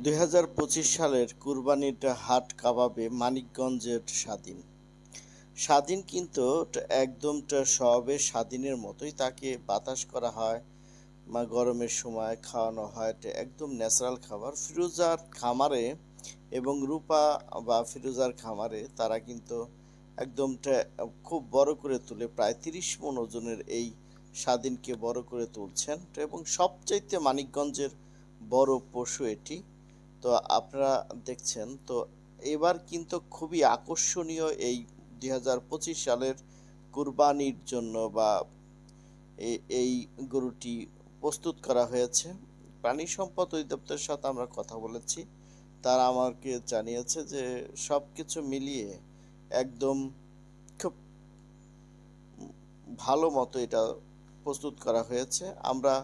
দুই হাজার পঁচিশ সালের কুরবানির হাট কাবাবে মানিকগঞ্জের স্বাধীন। স্বাধীন কিন্তু ট- একদম সবে স্বাধীনের মতোই তাকে বাতাস করা হয় বা গরমের সময় খাওয়ানো হয় একদম ন্যাচারাল খাবার। ফিরোজার খামারে এবং রূপা বা ফিরোজার খামারে তারা কিন্তু একদমটা খুব বড় করে তুলে, প্রায় তিরিশ মন ওজনের এই স্বাধীনকে বড় করে তুলছেন। এবং সবচাইতে মানিকগঞ্জের বড় পশু এটি। তো আপনারা দেখছেন, তো এবার কিন্তু খুবই আকর্ষণীয় এই দুই হাজার পঁচিশ সালের কুরবানির জন্য বা এই গরুটি প্রস্তুত করা হয়েছে। প্রাণী সম্পদ অধিদপ্তরের সাথে আমরা কথা বলেছি। তারা আমাকে জানিয়েছে যে সব কিছু মিলিয়ে একদম খুব ভালো মতো এটা প্রস্তুত করা হয়েছে। আমরা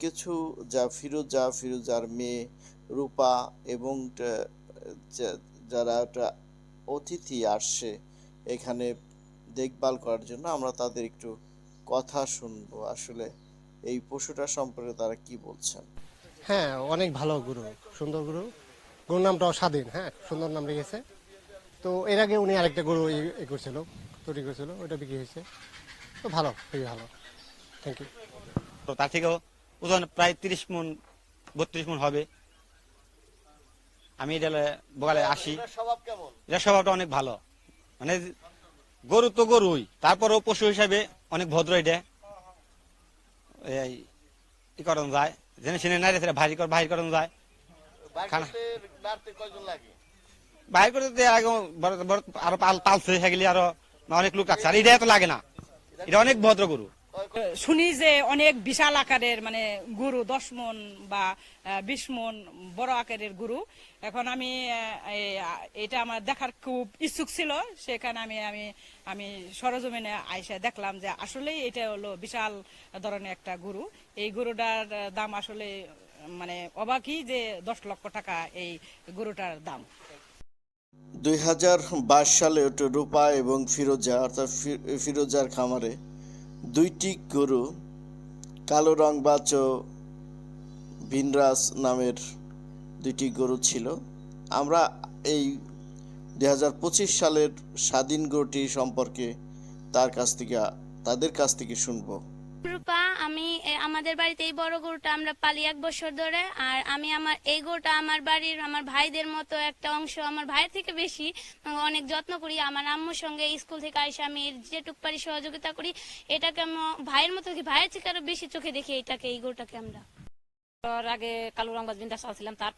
কিছু যা ফিরোজা ফিরোজার মেয়ে রূপা এবং যারা একটা অতিথি আসছে এখানে দেখভাল করার জন্য আমরা তাদের একটু কথা শুনব। আসলে এই পশুটা সম্পর্কে তারা কি বলছেন? হ্যাঁ অনেক ভালো গুরু সুন্দর গুরু। গুরুর নামটাও স্বাধীন হ্যাঁ সুন্দর নাম রেখেছে তো এর আগে উনি আরেকটা গরু ই- ই করছিল তৈরি করছিল ওটা বিক্রি হয়েছে। তো ভালো খুবই ভালো। থ্যাংক ইউ তো তার থেকেও ওজন প্রায় তিরিশ মন বত্রিশ মন হবে। আমি এটা বগালে আসি। এটা স্বভাবটা অনেক ভালো। মানে গরু তো গরুই তারপরেও পশু হিসাবে অনেক ভদ্র এটা। এই ই করানো যায়। জেনে শুনে নাই রে ভারী কর বাহির করানো যায়। বাহির করে দিয়ে আগে আরও পাল পালছে সেগুলি আরও অনেক লোক আছে। আর এটা এত লাগে না। এটা অনেক ভদ্র গরু। শুনি যে অনেক বিশাল আকারের মানে গুরু, দশ মন বা বিশ মন বড় আকারের গুরু। এখন আমি এটা আমার দেখার খুব ইচ্ছুক ছিল। সেখানে আমি আমি আমি সরজমিনে আইসা দেখলাম যে আসলেই এটা হলো বিশাল ধরনের একটা গুরু। এই গুরুটার দাম আসলে মানে অবাকই যে দশ লক্ষ টাকা এই গরুটার দাম। দুই হাজার বাইশ সালে রূপা এবং ফিরোজা, অর্থাৎ ফিরোজার খামারে দুইটি গরু, কালো রং বাচ ভিনরাজ নামের দুইটি গরু ছিল। আমরা এই দুই হাজার পঁচিশ সালের স্বাধীন গরুটি সম্পর্কে তার কাছ থেকে, তাদের কাছ থেকে শুনব। রূপা, আমি আমাদের বাড়িতে এই বড় গরুটা আমরা পালি এক বছর ধরে, আর আমি আমার, এই গরুটা আমার বাড়ির আমার ভাইদের মতো একটা অংশ আমার ভাইয়ের থেকে বেশি অনেক যত্ন করি। আমার আম্মুর সঙ্গে স্কুল থেকে আইসা আমি যেটুক পারি সহযোগিতা করি। এটাকে আমি ভাইয়ের মতো ভাইয়ের থেকে আরও বেশি চোখে দেখি এটাকে, এই গরুটাকে আমরা। আগে কালু রংবাজ বিন্দা ছিলাম তারপর